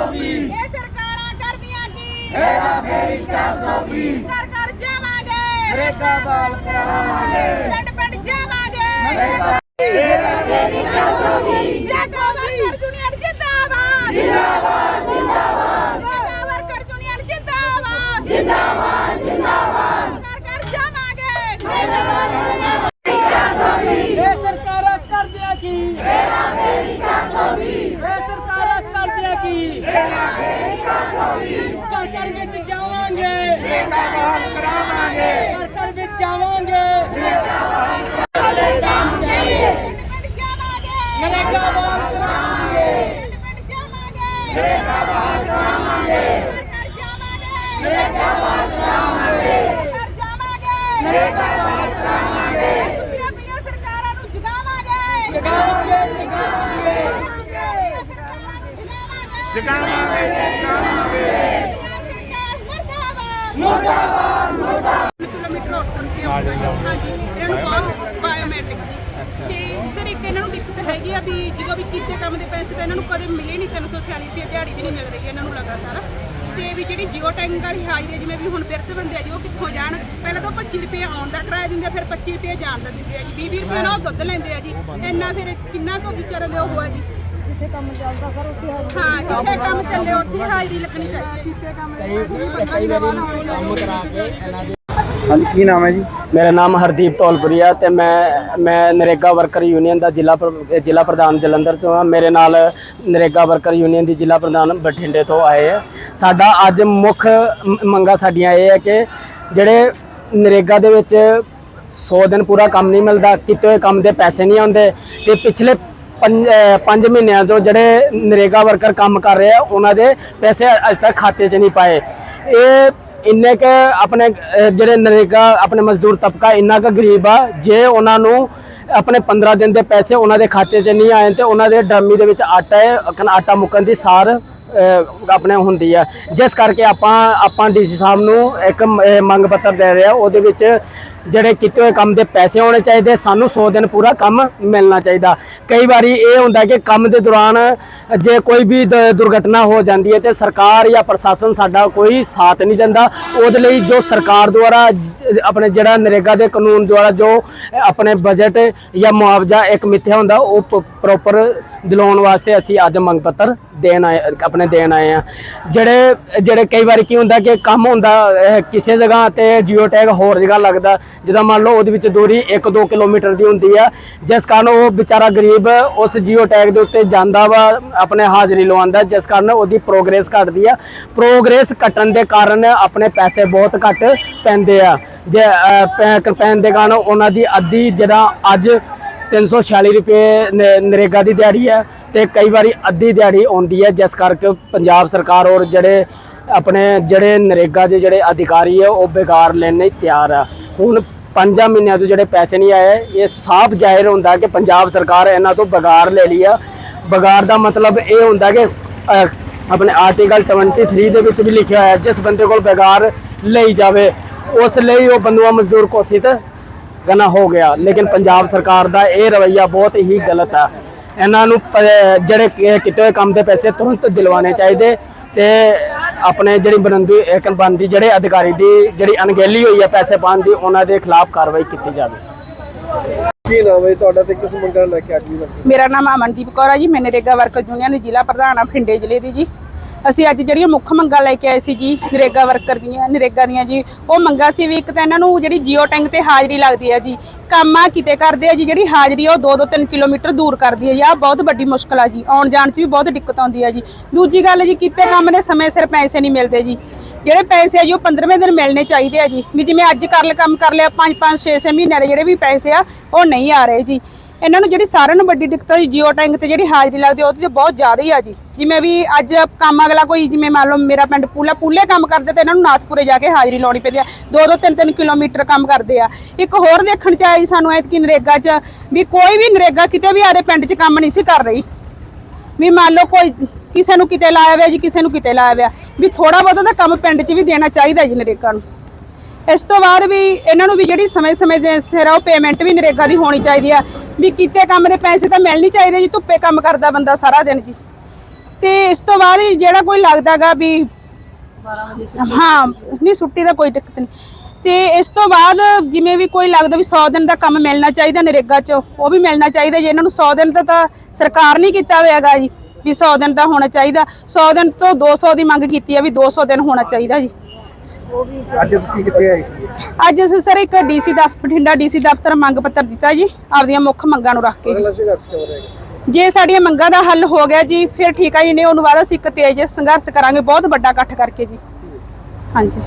420 ਇਹ ਸਰਕਾਰਾਂ ਕਰਦੀਆਂ ਕੀ? ਮੇਰਾ ਫੇਰੀ 420 ਘਰ ਘਰ ਜਾਵਾਂਗੇ ਰੇਗਾ ਬਾਲ ਕਰਾਵਾਂਗੇ। ਪਿੰਡ ਪਿੰਡ ਜਾਵਾਂਗੇ ਜੈਕੋ ਵਰਕਰ ਯੂਨੀਅਨ ਜਿੰਦਾਬਾਦ ਜਿੰਦਾਬਾਦ ਜਿੰਦਾਬਾਦ ਜੈਕੋ ਵਰਕਰ ਯੂਨੀਅਨ ਜਿੰਦਾਬਾਦ ਜਿੰਦਾਬਾਦ ਜਿੰਦਾਬਾਦ ਘਰ ਘਰ ਜਾਵਾਂਗੇ ਇਹ ਸਰਕਾਰਾਂ ਕਰਦਿਆਂ ਕੀ ਮੇਰਾ ਫੇਰੀ 420 ਇਹ ਸਰਕਾਰਾਂ ਕਰਦਿਆਂ ਕੀ ਮੇਰਾ ਫੇਰੀ 420 ਘਰ ਘਰ ਵਿੱਚ ਜਾਵਾਂਗੇ ਰੇਗਾ ਬਾਲ ਕਰਾਵਾਂਗੇ ਘਰ ਘਰ ਵਿੱਚ ਜਾਵਾਂਗੇ ਪਿੰਡ ਪਿੰਡ ਜਾਵਾਂਗੇ ਨਰੇਗਾ ਬਾਲ ਕਰਾਵਾਂਗੇ ਪਿੰਡ ਪਿੰਡ ਜਾਵਾਂਗੇ ਨਰੇਗਾ ਬਾਲ ਕਰਾਵਾਂਗੇ ਘਰ ਘਰ ਜਾਵਾਂਗੇ ਨਰੇਗਾ ਬਾਲ ਕਰਾਵਾਂਗੇ ਘਰ ਜਾਵਾਂਗੇ ਨਰੇਗਾ ਬਾਲ ਕਰਾਵਾਂਗੇ ਸੁਪਰੀਆਂ ਪਈਆਂ ਸਰਕਾਰਾਂ ਨੂੰ ਜਗਾਵਾਂਗੇ ਜਗਾਵਾਂਗੇ ਜਗਾਵਾਂਗੇ ਸੁਪਰੀਆਂ ਪਈਆਂ ਸਰਕਾਰਾਂ ਨੂੰ ਜਗਾਵਾਂਗੇ ਜਗਾਵਾਂਗੇ ਜਗਾਵਾਂਗੇ ਸਰਕਾਰ ਮੁਰਦਾਬਾਦ ਮੁਰਦਾਬਾਦ ਕਿਲੋਮੀਟਰ ਉੱਤਰ ਕੇ ਆਉਂਦਾ ਇਹਨਾਂ ਨੂੰ ਬਾਇਓਮੈਟ੍ਰਿਕ ਤੇ ਸਰ ਇੱਕ ਇਹਨਾਂ ਨੂੰ ਦਿੱਕਤ ਹੈਗੀ ਆ ਵੀ ਜਦੋਂ ਵੀ ਕੀਤੇ ਕੰਮ ਦੇ ਪੈਸੇ ਤਾਂ ਇਹਨਾਂ ਨੂੰ ਕਦੇ ਮਿਲੇ ਨਹੀਂ 346 ਰੁਪਏ ਦਿਹਾੜੀ ਵੀ ਨਹੀਂ ਮਿਲ ਰਹੀ ਇਹਨਾਂ ਨੂੰ ਲਗਾਤਾਰ ਤੇ ਵੀ ਜਿਹੜੀ ਜੀਓ ਟੈਂਕ ਵਾਲੀ ਹਾਜ਼ਰੀ ਜਿਵੇਂ ਵੀ ਹੁਣ ਬਿਰਤ ਬੰਦੇ ਆ ਜੀ ਉਹ ਕਿੱਥੋਂ ਜਾਣ? ਪਹਿਲਾਂ ਤਾਂ 25 ਰੁਪਏ ਆਉਣ ਦਾ ਕਿਰਾਇਆ ਦਿੰਦੇ ਆ ਫਿਰ 25 ਰੁਪਏ ਜਾਣ ਦਾ ਦਿੰਦੇ ਆ ਜੀ 20 ਰੁਪਏ ਨਾਲ ਉਹ ਦੁੱਧ ਲੈਂਦੇ ਆ ਜੀ। ਇੰਨਾ ਫਿਰ ਕਿੰਨਾ ਕੁ ਵਿਚਾਰੇ ਦੇ ਉਹ ਆ ਜੀ। ਜਿੱਥੇ ਕੰਮ ਚੱਲਦਾ ਸਰ ਉੱਥੇ ਹਾਂ ਜਿੱਥੇ ਕੰਮ ਚੱਲੇ ਉੱਥੇ ਹਾਜ਼ਰੀ ਲੱਗਣੀ ਚਾਹੀਦੀ ਹੈ। ਹਾਂਜੀ, ਕੀ ਨਾਮ ਹੈ ਜੀ? ਮੇਰਾ ਨਾਮ ਹਰਦੀਪ ਧੌਲਪੁਰੀਆ ਤੇ ਮੈਂ ਮੈਂ ਨਰੇਗਾ ਵਰਕਰ ਯੂਨੀਅਨ ਦਾ ਜ਼ਿਲ੍ਹਾ ਪ੍ਰ- ਜ਼ਿਲ੍ਹਾ ਪ੍ਰਧਾਨ ਜਲੰਧਰ ਤੋਂ ਹਾਂ। ਮੇਰੇ ਨਾਲ ਨਰੇਗਾ ਵਰਕਰ ਯੂਨੀਅਨ ਦੀ ਜ਼ਿਲ੍ਹਾ ਪ੍ਰਧਾਨ ਬਠਿੰਡੇ ਤੋਂ ਆਏ ਹੈ ਸਾਡਾ ਅੱਜ ਮੁੱਖ ਮ- ਮੰਗਾਂ ਸਾਡੀਆਂ ਇਹ ਹੈ ਕਿ ਜਿਹੜੇ ਨਰੇਗਾ ਦੇ ਵਿੱਚ 100 ਦਿਨ ਪੂਰਾ ਕੰਮ ਨਹੀਂ ਮਿਲਦਾ, ਕਿਤੇ ਹੋਏ ਕੰਮ ਦੇ ਪੈਸੇ ਨਹੀਂ ਆਉਂਦੇ ਤੇ ਪਿਛਲੇ ਪੰਜ ਮਹੀਨਿਆਂ ਤੋਂ ਜਿਹੜੇ ਨਰੇਗਾ ਵਰਕਰ ਕੰਮ ਕਰ ਰਹੇ ਆ, ਉਹਨਾਂ ਦੇ ਪੈਸੇ ਅਜੇ ਤੱਕ ਖਾਤੇ 'ਚ ਨਹੀਂ ਪਾਏ। ਇਹ ਇੰਨੇ ਕ ਆਪਣੇ ਜਿਹੜੇ ਨਰੇਗਾ, ਆਪਣੇ ਮਜ਼ਦੂਰ ਤਬਕਾ ਇੰਨਾ ਕ ਗਰੀਬ ਆ, ਜੇ ਉਹਨਾਂ ਨੂੰ ਆਪਣੇ 15 ਦਿਨ ਦੇ ਪੈਸੇ ਉਹਨਾਂ ਦੇ ਖਾਤੇ 'ਚ ਨਹੀਂ ਆਏ ਤੇ ਉਹਨਾਂ ਦੇ ਡਰਮੀ ਦੇ ਵਿੱਚ ਆਟਾ ਹੈ ਆਟਾ ਮੁੱਕਣ ਦੀ ਸਾਰ ਆਪਣੇ ਹੁੰਦੀ ਆ। ਜਿਸ ਕਰਕੇ ਆਪਾਂ ਆਪਾਂ ਡੀਸੀ ਸਾਹਿਬ ਨੂੰ ਇੱਕ ਮੰਗ ਪੱਤਰ ਦੇ ਰਹੇ ਆ, ਉਹਦੇ ਵਿੱਚ ਜਿਹੜੇ ਕੀਤੇ ਹੋਏ ਕੰਮ ਦੇ ਪੈਸੇ ਹੋਣੇ ਚਾਹੀਦੇ, ਸਾਨੂੰ 100 ਦਿਨ ਪੂਰਾ ਕੰਮ ਮਿਲਣਾ ਚਾਹੀਦਾ। ਕਈ ਵਾਰੀ ਇਹ ਹੁੰਦਾ ਕਿ ਕੰਮ ਦੇ ਦੌਰਾਨ ਜੇ ਕੋਈ ਵੀ ਦੁਰਘਟਨਾ ਹੋ ਜਾਂਦੀ ਹੈ ਤੇ ਸਰਕਾਰ ਜਾਂ ਪ੍ਰਸ਼ਾਸਨ ਸਾਡਾ ਕੋਈ ਸਾਥ ਨਹੀਂ ਦਿੰਦਾ। ਉਹਦੇ ਲਈ ਜੋ ਸਰਕਾਰ ਦੁਆਰਾ, ਆਪਣੇ ਜਿਹੜਾ ਨਰੇਗਾ ਦੇ ਕਾਨੂੰਨ ਦੁਆਰਾ ਜੋ ਆਪਣੇ ਬਜਟ ਜਾਂ ਮੁਆਵਜ਼ਾ ਇੱਕ ਮਿੱਥਿਆ ਹੁੰਦਾ, ਉਹ ਪ੍ਰੋਪਰ ਦਿਲਾਉਣ ਵਾਸਤੇ ਅਸੀਂ ਅੱਜ ਮੰਗ ਪੱਤਰ ਦੇਣ ਆਏ ਆਪਣੇ ਦੇਣ ਆਏ ਆ ਜਿਹੜੇ ਜਿਹੜੇ ਕਈ ਵਾਰੀ ਕੀ ਹੁੰਦਾ ਕਿ ਕੰਮ ਹੁੰਦਾ ਕਿਸੇ ਜਗ੍ਹਾ ਤੇ ਜੀਓ ਟੈਗ ਹੋਰ ਜਗ੍ਹਾ ਲੱਗਦਾ ਜਿੱਦਾਂ ਮੰਨ ਲਓ ਉਹਦੇ ਵਿੱਚ ਦੂਰੀ 1-2 ਕਿਲੋਮੀਟਰ ਦੀ ਹੁੰਦੀ ਆ ਜਿਸ ਕਾਰਨ ਉਹ ਵਿਚਾਰਾ ਗਰੀਬ ਉਸ ਜੀਓ ਟੈਗ ਦੇ ਉੱਤੇ ਜਾਂਦਾ ਵਾ ਆਪਣੇ ਹਾਜ਼ਰੀ ਲਵਾਉਂਦਾ ਜਿਸ ਕਾਰਨ ਉਹਦੀ ਪ੍ਰੋਗਰੈਸ ਘਟਦੀ ਆ। ਪ੍ਰੋਗਰੈਸ ਘਟਣ ਦੇ ਕਾਰਨ ਆਪਣੇ ਪੈਸੇ ਬਹੁਤ ਘੱਟ ਪੈਂਦੇ ਆ। ਜੇ ਅਹ, ਪੈਣ ਦੇ ਕਾਰਨ ਉਹਨਾਂ ਦੀ ਅੱਧੀ ਜਿਹੜਾ ਅੱਜ 346 ਰੁਪਏ ਨਰੇਗਾ ਦੀ ਦਿਹਾੜੀ ਹੈ ਤੇ ਕਈ ਵਾਰੀ ਅੱਧੀ ਦਿਹਾੜੀ ਆਉਂਦੀ ਹੈ, ਜਿਸ ਕਰਕੇ ਪੰਜਾਬ ਸਰਕਾਰ ਔਰ ਜਿਹੜੇ ਆਪਣੇ ਜਿਹੜੇ ਨਰੇਗਾ ਦੇ ਜਿਹੜੇ ਅਧਿਕਾਰੀ ਹੈ, ਉਹ ਬੇਕਾਰ ਲੈਣ ਲਈ ਤਿਆਰ ਆ। ਹੁਣ ਪੰਜਾਂ ਮਹੀਨਿਆਂ ਤੋਂ ਜਿਹੜੇ ਪੈਸੇ ਨਹੀਂ ਆਏ, ਇਹ ਸਾਫ਼ ਜ਼ਾਹਿਰ ਹੁੰਦਾ ਕਿ ਪੰਜਾਬ ਸਰਕਾਰ ਇਹਨਾਂ ਤੋਂ ਬਗਾਰ ਲੈ ਲਈ ਆ। ਬਗਾਰ ਦਾ ਮਤਲਬ ਇਹ ਹੁੰਦਾ ਕਿ ਆਪਣੇ ਆਰਟੀਕਲ 23 ਦੇ ਵਿੱਚ ਵੀ ਲਿਖਿਆ ਹੋਇਆ, ਜਿਸ ਬੰਦੇ ਕੋਲ ਬਗਾਰ ਲਈ ਜਾਵੇ, ਉਸ ਲਈ ਉਹ ਬੰਦੂਆ ਮਜ਼ਦੂਰ ਘੋਸ਼ਿਤ ਗਨਾ ਹੋ ਗਿਆ। ਲੇਕਿਨ ਪੰਜਾਬ ਸਰਕਾਰ ਦਾ ਇਹ ਰਵੱਈਆ ਬਹੁਤ ਹੀ ਗਲਤ ਆ। ਇਹਨਾਂ ਨੂੰ ਜਿਹੜੇ ਕੀਤੇ ਹੋਏ ਕੰਮ ਦੇ ਪੈਸੇ ਤੁਰੰਤ ਦਿਲਵਾਣੇ ਚਾਹੀਦੇ ਤੇ ਆਪਣੇ ਜਿਹੜੀ ਬਣਦੀ ਇੱਕ ਬਣਦੀ ਜਿਹੜੇ ਅਧਿਕਾਰੀ ਦੀ ਜਿਹੜੀ ਅਣਗਹਿਲੀ ਹੋਈ ਹੈ ਪੈਸੇ ਪਾਉਣ ਦੀ ਉਹਨਾਂ ਦੇ ਖਿਲਾਫ ਕਾਰਵਾਈ ਕੀਤੀ ਜਾਵੇ। ਕੀ ਨਾਮ ਹੈ ਤੁਹਾਡਾ ਤੇ ਕਿਸ ਮੰਗਾਂ ਲੈ ਕੇ ਅੱਜ ਮੇਰਾ ਨਾਮ ਅਮਨਦੀਪ ਕੌਰ ਹੈ ਜੀ। ਮੈਂ ਨਰੇਗਾ ਵਰਕਰ ਯੂਨੀਅਨ ਦੀ ਜ਼ਿਲ੍ਹਾ ਪ੍ਰਧਾਨ ਆ ਬਠਿੰਡੇ ਜ਼ਿਲ੍ਹੇ ਦੀ ਜੀ। ਅਸੀਂ ਅੱਜ ਜਿਹੜੀਆਂ ਮੁੱਖ ਮੰਗਾਂ ਲੈ ਕੇ ਆਏ ਸੀ ਜੀ, ਨਰੇਗਾ ਵਰਕਰ ਦੀਆਂ, ਨਰੇਗਾ ਦੀਆਂ ਜੀ, ਉਹ ਮੰਗਾਂ ਸੀ ਵੀ ਇੱਕ ਤਾਂ ਇਹਨਾਂ ਨੂੰ ਜਿਹੜੀ ਜੀਓ ਟੈਂਕ ਤੇ ਹਾਜ਼ਰੀ ਲੱਗਦੀ ਹੈ ਜੀ, ਕੰਮ ਆ ਕਿਤੇ ਕਰਦੇ ਆ ਜੀ, ਜਿਹੜੀ ਹਾਜ਼ਰੀ ਆ ਉਹ 2-2 3 ਕਿਲੋਮੀਟਰ ਦੂਰ ਕਰਦੀ ਹੈ ਜੀ ਆ ਬਹੁਤ ਵੱਡੀ ਮੁਸ਼ਕਲ ਆ ਜੀ, ਆਉਣ ਜਾਣ 'ਚ ਵੀ ਬਹੁਤ ਦਿੱਕਤ ਆਉਂਦੀ ਆ ਜੀ। ਦੂਜੀ ਗੱਲ ਜੀ, ਕੀਤੇ ਕੰਮ ਦੇ ਸਮੇਂ ਸਿਰ ਪੈਸੇ ਨਹੀਂ ਮਿਲਦੇ ਜੀ। ਜਿਹੜੇ ਪੈਸੇ ਆ ਜੀ, ਉਹ 15ਵੇਂ ਦਿਨ ਮਿਲਣੇ ਚਾਹੀਦੇ ਆ ਜੀ। ਵੀ ਜਿਵੇਂ ਅੱਜ ਕਰ ਲ, ਕੰਮ ਕਰ ਲਿਆ 5-5 6-6 ਮਹੀਨਿਆਂ ਦੇ ਜਿਹੜੇ ਵੀ ਪੈਸੇ ਆ, ਉਹ ਨਹੀਂ ਆ ਰਹੇ ਜੀ। ਇਹਨਾਂ ਨੂੰ ਜਿਹੜੀ ਸਾਰਿਆਂ ਨੂੰ ਵੱਡੀ ਦਿੱਕਤ ਹੈ ਜੀਓ ਟੈਂਕ ਤੇ ਜਿਹੜੀ ਹਾਜ਼ਰੀ ਲੱਗਦੀ ਆ, ਉਹਦੇ ਤੇ ਬਹੁਤ ਜ਼ਿਆਦਾ ਹੀ ਆ ਜੀ। ਜਿਵੇਂ ਵੀ ਅੱਜ ਕੰਮ ਅਗਲਾ ਕੋਈ ਜਿਵੇਂ ਮੰਨ ਲਓ ਮੇਰਾ ਪਿੰਡ ਪੂਲਾ ਪੂਲੇ ਕੰਮ ਕਰਦੇ ਤੇ ਇਹਨਾਂ ਨੂੰ ਨਾਥਪੁਰੇ ਜਾ ਕੇ ਹਾਜ਼ਰੀ ਲਾਉਣੀ ਪੈਂਦੀ ਆ। ਦੋ ਦੋ ਤਿੰਨ ਤਿੰਨ ਕਿਲੋਮੀਟਰ ਕੰਮ ਕਰਦੇ ਆ। ਇੱਕ ਹੋਰ ਦੇਖਣ ਚ ਆਈ ਸਾਨੂੰ ਐਤਕੀ ਨਰੇਗਾ ਚ ਵੀ ਕੋਈ ਵੀ ਨਰੇਗਾ ਕਿਤੇ ਵੀ ਆਦੇ ਪਿੰਡ ਚ ਕੰਮ ਨਹੀਂ ਸੀ ਕਰ ਰਹੀ। ਵੀ ਮੰਨ ਲਓ ਕੋਈ ਕਿਸੇ ਨੂੰ ਕਿਤੇ ਲਾਇਆ ਹੋਇਆ ਜੀ ਕਿਸੇ ਨੂੰ ਕਿਤੇ ਲਾਇਆ ਹੋਇਆ। ਵੀ ਥੋੜਾ ਬਹੁਤਾ ਤਾਂ ਕੰਮ ਪਿੰਡ 'ਚ ਵੀ ਦੇਣਾ ਚਾਹੀਦਾ ਜੀ ਨਰੇਗਾ ਨੂੰ। ਇਸ ਤੋਂ ਬਾਅਦ ਵੀ ਇਹਨਾਂ ਨੂੰ ਵੀ ਜਿਹੜੀ ਸਮੇਂ-ਸਮੇਂ ਦੇ ਸਿਰ ਆ, ਉਹ ਪੇਮੈਂਟ ਵੀ ਨਰੇਗਾ ਦੀ ਹੋਣੀ ਚਾਹੀਦੀ ਆ। ਵੀ ਕੀਤੇ ਕੰਮ ਦੇ ਪੈਸੇ ਤਾਂ ਮਿਲਣੇ ਚਾਹੀਦੇ ਜੀ, ਧੁੱਪੇ ਕੰਮ ਕਰਦਾ ਬੰਦਾ ਸਾਰਾ ਦਿਨ ਜੀ। ਤੇ ਇਸ ਤੋਂ ਬਾਅਦ ਜਿਹੜਾ ਕੋਈ ਲੱਗਦਾਗਾ ਵੀ ਹਾਂ, ਨਹੀਂ ਛੁੱਟੀ ਦਾ ਕੋਈ ਦਿੱਕਤ ਨਹੀਂ। ਤੇ ਇਸ ਤੋਂ ਬਾਅਦ ਜਿਵੇਂ ਵੀ ਕੋਈ ਲੱਗਦਾ ਵੀ 100 ਦਿਨ ਦਾ ਕੰਮ ਮਿਲਣਾ ਚਾਹੀਦਾ ਨਰੇਗਾ 'ਚ, ਉਹ ਵੀ ਮਿਲਣਾ ਚਾਹੀਦਾ ਜੇ। ਇਹਨਾਂ ਨੂੰ 100 ਦਿਨ ਦਾ ਤਾਂ ਸਰਕਾਰ ਨਹੀਂ ਕੀਤਾ ਹੋਇਆਗਾ ਜੀ, ਵੀ 100 ਦਿਨ ਦਾ ਹੋਣਾ ਚਾਹੀਦਾ। 100 ਦਿਨ ਤੋਂ 200 ਦੀ ਮੰਗ ਕੀਤੀ ਹੈ ਵੀ 200 ਦਿਨ ਹੋਣਾ ਚਾਹੀਦਾ ਜੀ। ਅੱਜ ਤੁਸੀਂ ਕਿੱਥੇ ਆਏ ਸੀ? ਅੱਜ ਅਸੀਂ ਸਰ ਇੱਕ ਡੀਸੀ ਦਫ਼ਤਰ ਬਠਿੰਡਾ ਡੀਸੀ ਦਫ਼ਤਰ ਮੰਗ ਪੱਤਰ ਦਿੱਤਾ ਜੀ ਆਪਦੀਆਂ ਮੁੱਖ ਮੰਗਾਂ ਨੂੰ ਰੱਖ ਕੇ। ਅਗਲਾ ਸੰਘਰਸ਼ ਕਿਉਂ ਰਹੇਗਾ ਜੇ ਸਾਡੀਆਂ ਮੰਗਾਂ ਦਾ ਹੱਲ ਹੋ ਗਿਆ ਜੀ ਫਿਰ ਠੀਕ ਆ ਜੀ ਨਹੀਂ ਉਹਨੂੰ ਬਾਅਦ ਅਸੀਂ ਇੱਕ ਤੇਜ਼ ਸੰਘਰਸ਼ ਕਰਾਂਗੇ ਬਹੁਤ ਵੱਡਾ ਇਕੱਠ ਕਰਕੇ ਜੀ। ਹਾਂਜੀ।